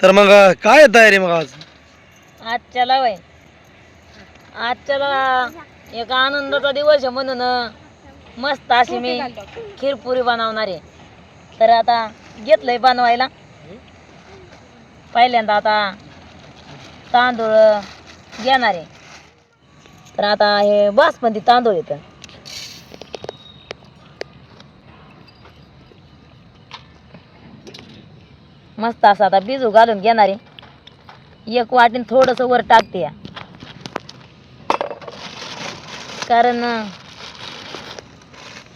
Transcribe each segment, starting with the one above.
तर मग काय तयारी मग आज? आजच्याला वय आजच्याला एक आनंदाचा दिवस आहे म्हणून मस्त अशी मी खीरपुरी बनवणार आहे. तर आता घेतलंय बनवायला. पहिल्यांदा आता तांदूळ घेणार आहे. तर आता हे बासमती तांदूळ येतं. मस्त असं आता बिजू घालून घेणार. आहे एक वाटीन थोडंसं वर टाकते या. कारण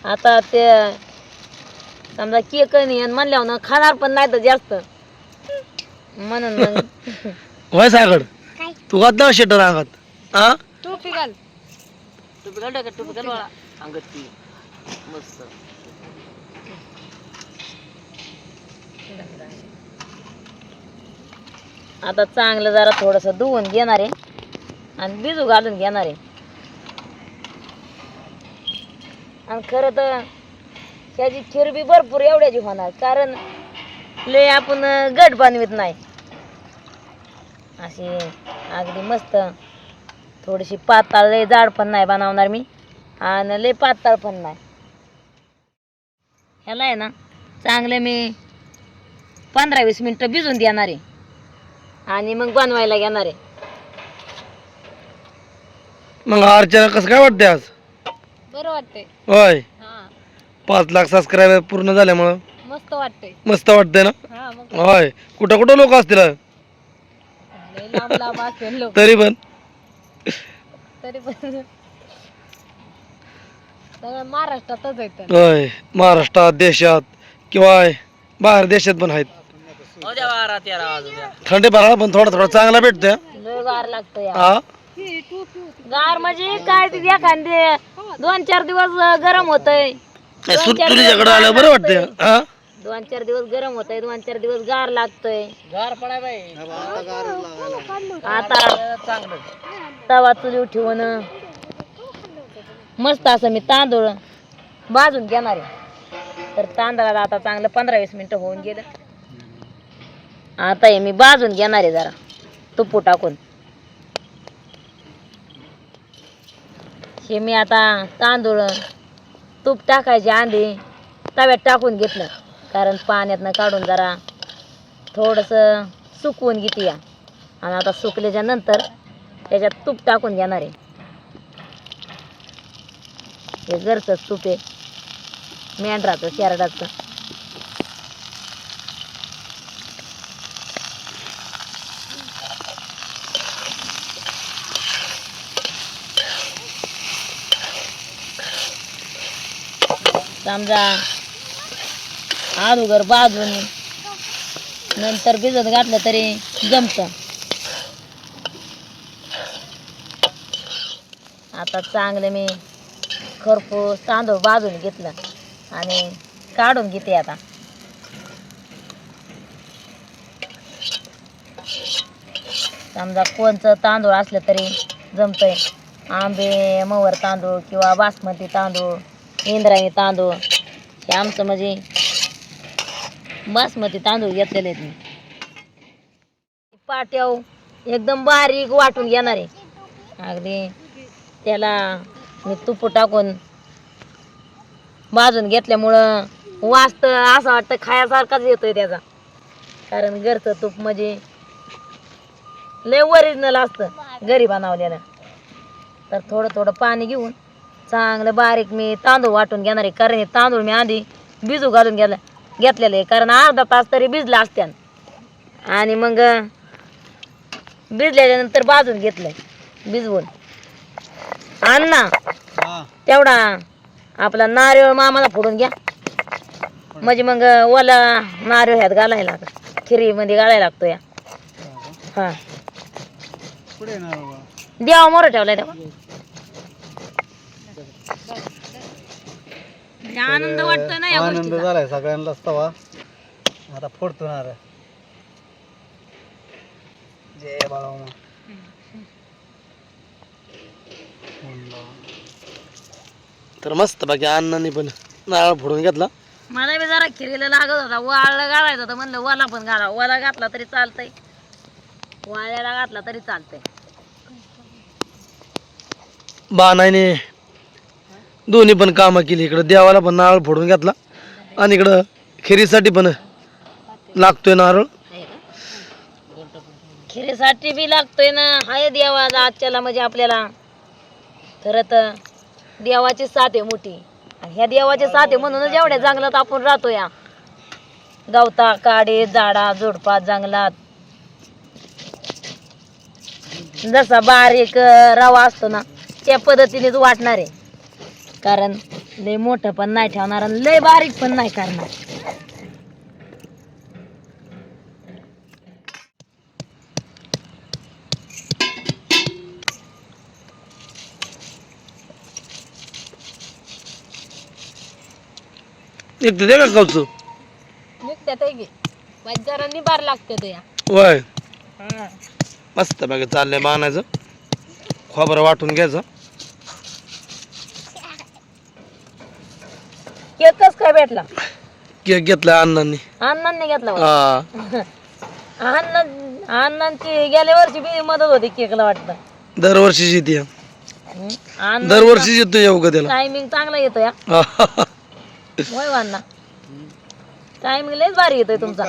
आता ते समजा केक नाही म्हणल्यावर ना खाणार पण नाही तर जास्त. म्हणून मग वय सागड तू घातला शेटर अंगात हा टोपी घाल. टोपी घाल डोक्यात टोपी घाल बाळा. अंगत ती मस्त. आता चांगलं जरा थोडंसं धुवून घेणार आहे. आणि बिजू घालून घेणार आहे. आणि खरं तर त्याची खीर बी भरपूर एवढ्याची होणार कारण लय आपण गट बनवित नाही. अशी अगदी मस्त थोडीशी पाताळ लय जाड पण नाही बनवणार मी. आणि लय पाताळ पण नाही. ह्याला आहे ना चांगले मी पंधरा वीस मिनटं भिजून देणार आहे. आणि मग बनवायला घेणार आहे. मग अर्चना कसं काय वाटते आज? बरं वाटतंय. होय. हां. पाच लाख सबस्क्रायबर पूर्ण झाल्यामुळं. मस्त वाटतंय. मस्त वाटतंय ना? हां मग होय. कुठं कुठं लोक असतील लय लांब लांब असेल लोक. तरी पण. तरी पण. सगळं महाराष्ट्रातच येतं होय. महाराष्ट्रात देशात किंवा बाहेर देशात पण आहेत. थंडी भराला पण थोडा थोडा चांगला भेटतोय. लय गार लागतं या हा? गार म्हणजे काय ते एखादे दोन चार दिवस गरम होतय. सु- तुझ्याकडे आलं बरं वाटतंय. हा? दोन चार दिवस गरम होतय दोन चार दिवस गार लागतोय. गार पडाय आता चांगलं तवा चुलीव ठेवून. मस्त असं मी तांदूळ भाजून घेणार आहे. तर तांदळाला आता चांगलं पंधरा वीस मिनिटं होऊन गेलं. आता हे मी भाजून घेणार आहे जरा. तुप्पू टाकून. हे मी आता तांदूळ तूप टाकायचे आंधी तव्यात टाकून घेतलं. कारण पाण्यातनं काढून जरा थोडंसं सुकवून घेते या. आणि आता सुकल्याच्या नंतर त्याच्यात तूप टाकून घेणार आहे. हे घरचंच तूप आहे. मेंढराचं शेरडाचं. समजा अगोदर बाजून नंतर भिजत घातलं तरी जमतं. आता चांगलं मी खरपूस तांदूळ बाजून घेतलं आणि काढून घेते आता. समजा कोणचं तांदूळ असलं तरी जमतंय. आंबे मवर तांदूळ किंवा बासमती तांदूळ. इंद्रायणी तांदूळ. हे आमचं म्हणजे बासमती तांदूळ घेतलेले आहेत मी. पाट्याव एकदम बारीक वाटून घेणार आहे. अगदी त्याला मी तुप टाकून भाजून घेतल्यामुळं वाचतं असं वाटतं खायासारखाच येतोय त्याचा. कारण घरचं तूप म्हणजे लय ओरिजिनल असतं घरी बनवलेलं. तर थोडं थोडं पाणी घेऊन चांगलं बारीक मी तांदूळ वाटून घेणार आहे. कारण हे तांदूळ मी आधी भिजू घालून गेलं घेतलेलं आहे. कारण अर्धा तास तरी भिजला असत्यान. आणि मग भिजल्याच्या नंतर भाजून घेतलंय भिजवून. आण ना तेवढा आपला नारळ मामाला फोडून घ्या. म्हणजे मग ओला नारळ ह्यात घालायला लागतो खिरीमध्ये घालायला लागतो या. हा देवा मोर ठेवलाय तेव्हा. आनंद वाटतोय ना या आनंद गोष्टीचा. झालाय सगळ्यांनाच तवा. आता फोडतो ना रे. जय बाळा तर मस्त बाकी अण्णांनी पण नारळ फोडून घेतला. मला बी जरा खिरीला लागत होता. वाळला घालायचा होता म्हणलं वाला पण घाला. वाला घातला तरी चालतंय. वाळ्याला घातला तरी चालतंय. बाणाने दोन्ही पण कामं केली. इकडं देवाला पण नारळ फोडून घेतला. आणि इकडं खिरीसाठी पण लागतोय नारळ. खिरीसाठी बी लागतोय ना. हाय देवा आजच्याला म्हणजे आपल्याला. खरं तर देवाची साथ आहे मोठी. आणि ह्या देवाची साथ आहे म्हणूनच एवढ्या जंगलात आपण राहतो या गवता काडे झाडा झुडपा जंगलात. जसा बारीक रवा असतो ना त्या पद्धतीनेच वाटणार आहे. कारण लय मोठं पण नाही ठेवणार आणि लय बारीक पण नाही करणार. एक तर दे का गावचं निघत्यात आहे की. जरा निबार लागते तो या. वय मस्त बघा चाललंय बाणायचं खोबरं वाटून घ्यायचं केक कस काय भेटला? घेतला अण्णांनी. अण्णांनी घेतला. हा. अण्णा अण्णांची गेल्या वर्षी बी मदत होती केकला वाटतं. दरवर्षीची ती अण्णा दरवर्षी येतो येऊ का त्याला? टायमिंग चांगला येतो या. हा. होय टायमिंग लयच भारी येतोय तुमचा.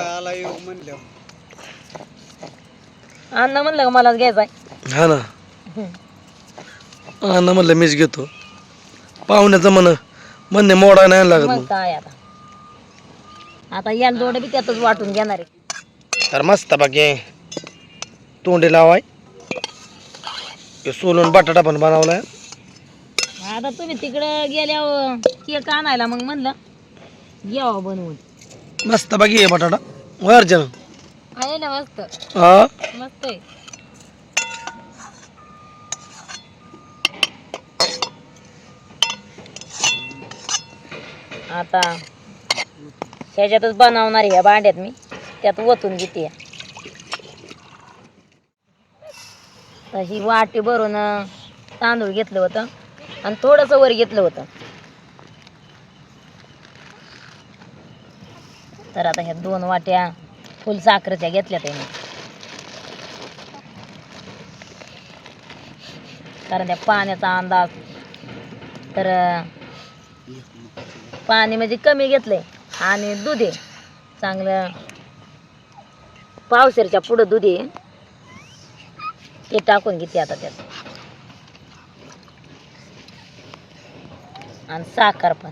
अण्णा म्हणलं का मलाच घ्यायचाय? हा ना. अण्णा म्हणलं मीच घेतो. पाहुण्याचं म्हण. म्हणणे मोडा नाही लागत मग मग. काय आता? आता जोड बी त्यातच वाटून घेणार आहे. तर मस्त बाकी. तोंडी लावाय. हे सोलून बटाटा पण बनवलाय. आता तुम्ही तिकडं गेल्यावर केक आणायला मग म्हणलं घ्यावं बनवून. मस्त बाकी बटाटा. अर्जन आहे ना मस्त. हा? मस्त आहे. आता ह्याच्यातच बनवणार ह्या भांड्यात मी. त्यात ओतून घेते. तर ही वाटी भरून तांदूळ घेतलं होतं आणि थोडंसं वर घेतलं होतं. तर आता ह्या दोन वाट्या फुल साखरेच्या घेतल्या त्याने कारण त्या पाण्याचा अंदाज तर पाणी म्हणजे कमी घेतलंय. आणि दूध आहे. चांगलं. पावसाच्या पुढं दूध आहे. ते टाकून घेते आता त्यात. आणि साखर पण.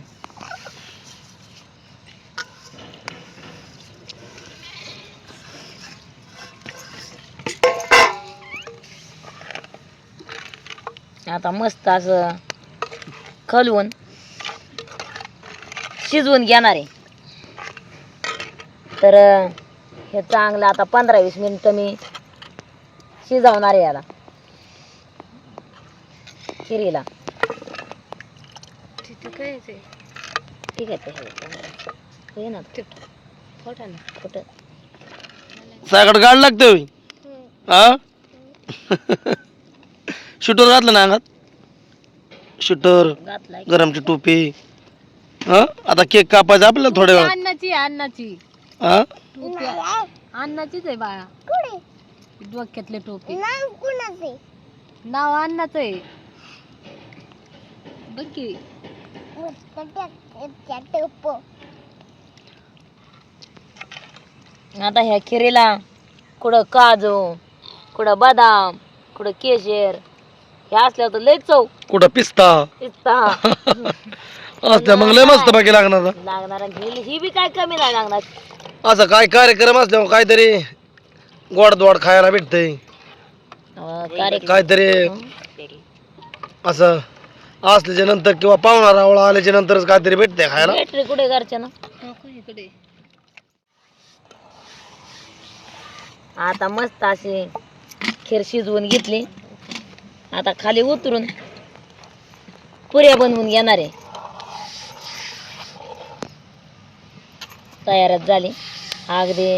आता मस्त असं खलवून शिजवून घेणार आहे. तर हे चांगलं आता पंधरा वीस मिनिटं मी शिजवणार आहे याला. खिरीला ठीक आहे ते हे ना खोटा ना. खोटं. साखर गाड लागते हा? शूटर घातलं ना अंगात? शूटर घातलाय. गरमची टोपी. हा? आता केक कापायचा आपल्याला थोड्या वेळात. अन्नाची अन्नाची. हा? अन्नाचीच आहे बाळा. डोक्यातले टोपी. नाव अन्नाच आहे. बघ की. आता ह्या खिरीला कुठं काजू कुठं बदाम कुठं केशर. हे असल्यावर तर लय चव. कुठं पिस्ता? पिस्ता. असल्या मग लय मस्त बाकी लागणार ना. लागणार आणि ही ही बी काय कमी नाही लागणार. असं काय कार्यक्रम असल्यावर काहीतरी गोड दोड खायला भेटतंय. अं, कार्यक्रम काहीतरी असं असल्याच्या नंतर किंवा पाहुणा रावळा आल्याच्या नंतरच काहीतरी भेटतंय खायला. बॅटरी कुठे घरच्या ना? आता मस्त अशी खीर शिजवून घेतली. आता खाली उतरून पुऱ्या बनवून घेणार आहे. तयारच झाली. अगदी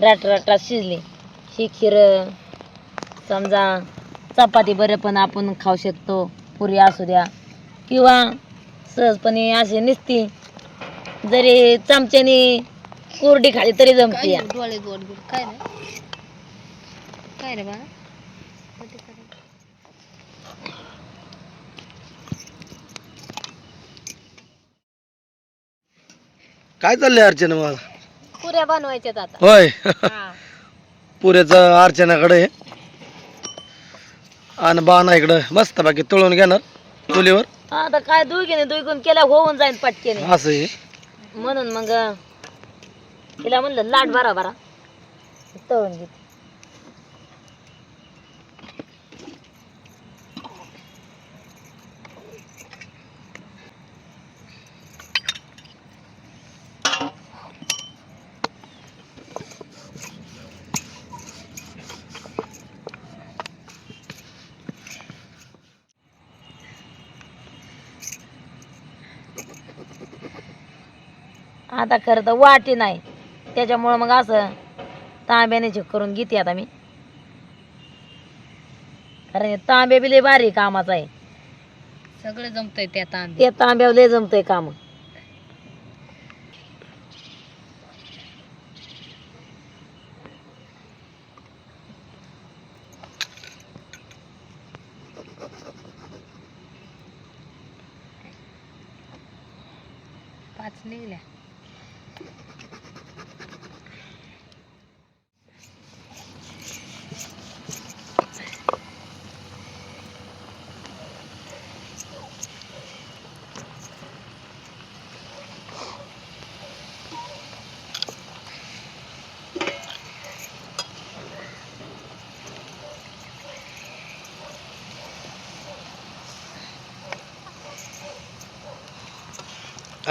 राटराटा शिजली. ही खीर समजा चपाती बरं पण आपण खाऊ शकतो पुरी असू द्या. किंवा सहजपणे अशी निसती जरी चमच्याने कोरडी खाली तरी जमते काय काय रे? बा काय चाललंय अर्चना मला पुऱ्या बनवायच्यात आता. होय. हा. पुऱ्याचं अर्चनाकडे. आहे आणि बाणा इकडं. मस्त बाकी तळून घेणार चुलीवर. आता काय दुगीने दुगून केल्या होऊन जाईल पटकेने. असं आहे. म्हणून मग तिला म्हणलं लाट भरा भरा. तळून घेते. आता खरं तर वाटी नाही. त्याच्यामुळं मग असं तांब्याने करून घेते आता मी. कारण तांब्या बी लय भारी कामाचा आहे. सगळं जमतंय त्या तांदूळ ते तांब्यावर लय जमतंय काम. पाच निघल्या.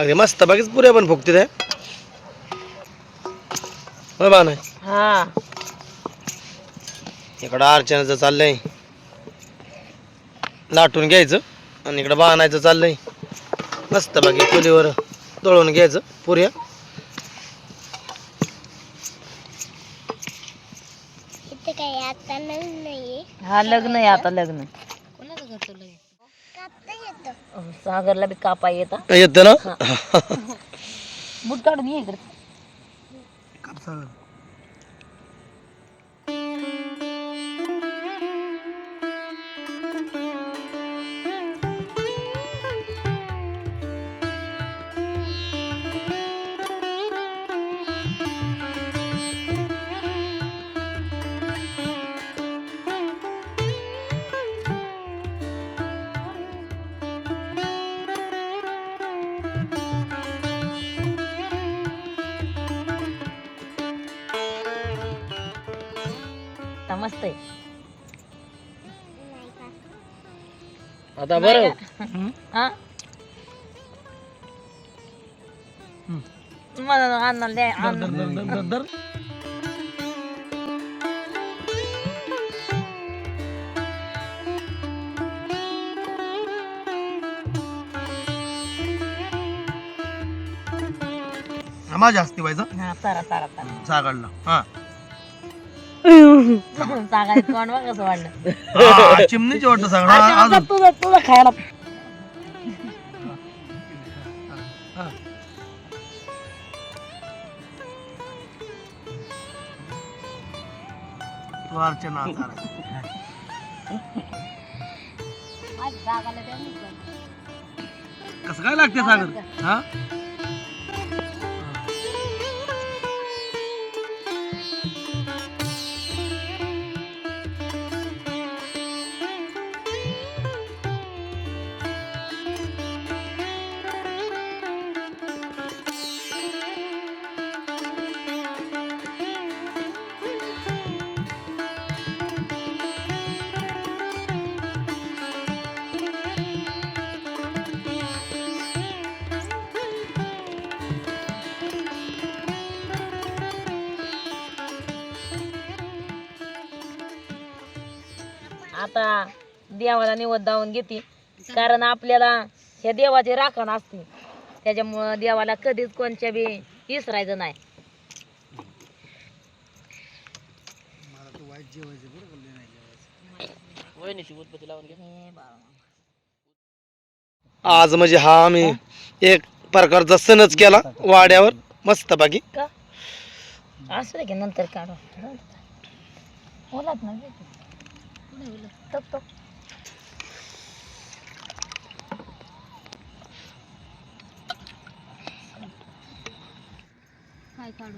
अगदी मस्त बाकीच पुऱ्या पण फुगते त्या होय हा. इकडं अर्चनाचं चाललंय. लाटून घ्यायचं आणि इकडं बाणायचं चाललंय. मस्त बाकी चुलीवर तळून घ्यायचं पुऱ्या. हा लग्न आहे आता लग्न. कोणाचं घर तुला अहो, सागरला बी कापा येता. येतं ना? बूट काढून ये इकडे. आता मस्त आहे. आता बरं. हा? अन्नाला द्या अन्न. माझ्या हस्ती व्हायचं हा तारा तारा तारा सागडला हा. सागायचं तोंड बघ कसं वाढलं? चिमणीची वाटतं सागड तुझं तुझं खायला. तू अर्चना कसं काय लागते सागर? हा? आता देवाला निवद दावून घेते. कारण आपल्याला ह्या देवाची राखण असते. त्याच्यामुळं देवाला कधीच कोणच्या बी विसरायचं नाही. आज म्हणजे हा आम्ही एक प्रकारचा सणच केला वाड्यावर मस्त बाकी का? असू दे की नंतर काढू. ओलात ना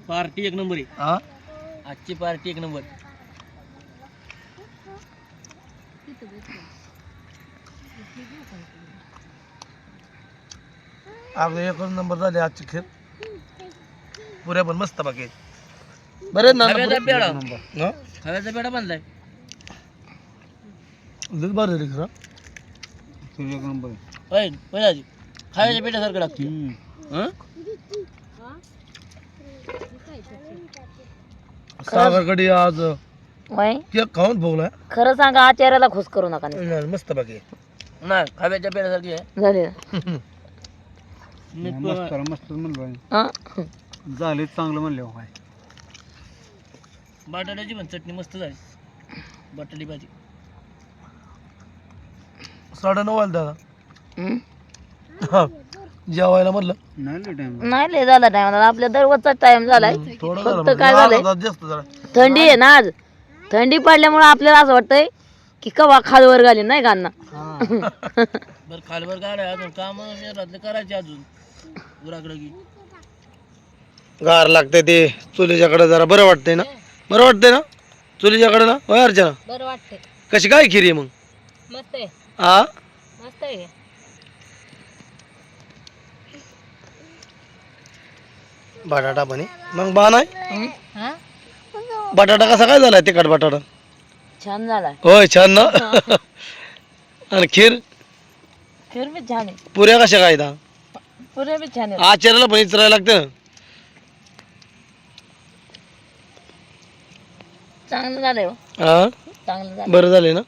पार्टी एक नंबर आहे. हा? आजची पार्टी एक नंबर. अगं एकच नंबर झाले आजची खेळ. पुऱ्या पण मस्त बाकी बरे ना? खव्याचा पेढा. हा? खव्याचा पेढा बांधलाय लय भारी रे खरं. नंबर होय खाव्याच्या पेढ्यासारखं लागते हं? सागरकडे आज वय. केक खाऊन भोगलाय. खरं सांगा आचार्याला खुश करू नका. मस्त बाकी नाही खाव्याच्या पेढ्यासारखी आहे. झाले. ना? मी मस्त म्हणलो हा? झाले चांगलं म्हणले काय बटाट्याची पण चटणी मस्त झाली. बटाटी भाजी. साडे नऊ दादा. हं? हा. जेवायला म्हणलं. नाही लय झाला. टाइम आपल्या दररोजचा टाइम झालाय. थोडं फक्त झालं काय म्हणलं. झालंय? अर्धा तास जास्त झाला थंडी आहे ना आज. थंडी पडल्यामुळे आपल्याला असं वाटतंय की कवा खालवर घालीन नाही गाणं बरं खालवर गाड्या अजून काम शहरातले करायचे अजून. की. गार लागते ते. चुलीच्याकडे जरा बरं वाटतंय ना? बरं वाटतंय ना? चुलीच्याकडे ना? होय अर्चना? बरं वाटतंय. कशी काय खिरी मग? मस्त आहे. हा मस्त आहे. बटाटा आहे. मग बा नाही? हा? बटाटा कसा काय झालाय तिखट बटाटा? छान झालाय. होय छान ना? आणि खीर? फिर बी छान आहे. पुऱ्या कशा काय दा पुरे बी छान आहे आचार्याला पण विचारायला लागतं? चांगलं झालंय हो. हा चांगलं झालं बरं झाले ना?